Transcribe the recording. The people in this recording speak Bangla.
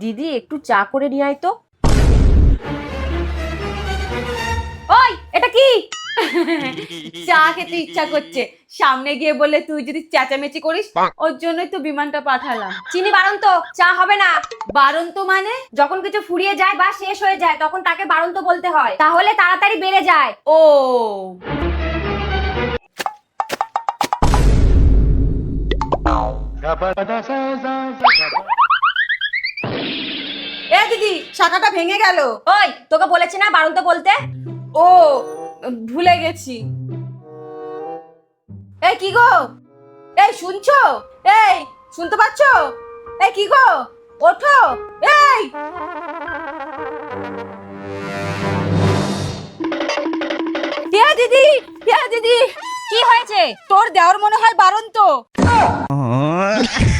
দিদি একটু চা করে নিয়ে আয় তো। ওই এটা কি? চা খেতে ইচ্ছা করছে। সামনে গিয়ে বলে তুই যদি চেঁচামেচি করিস ওর জন্যই তো বিমানটা পাঠালাম। চিনি বারণ তো চা হবে না। বারণ তো মানে? যখন কিছু ফুরিয়ে যায় বা শেষ হয়ে যায় তখন তাকে বারণ তো বলতে হয়। তাহলে তাড়াতাড়ি বেড়ে যায়। ও। এ দিদি, শাখাটা ভেঙে গেল। ওই, তোকে বলেছি না বারণ বলতে? ও, ভুলে গেছি। এই কি গো? এই, শুনছো? এই, শুনতে পাচ্ছো? এই কি গো? ওঠো। এই! দিদি দিদি, কি হয়েছে? তোর দেওয়ার মনে হয় বারণ তো। episode.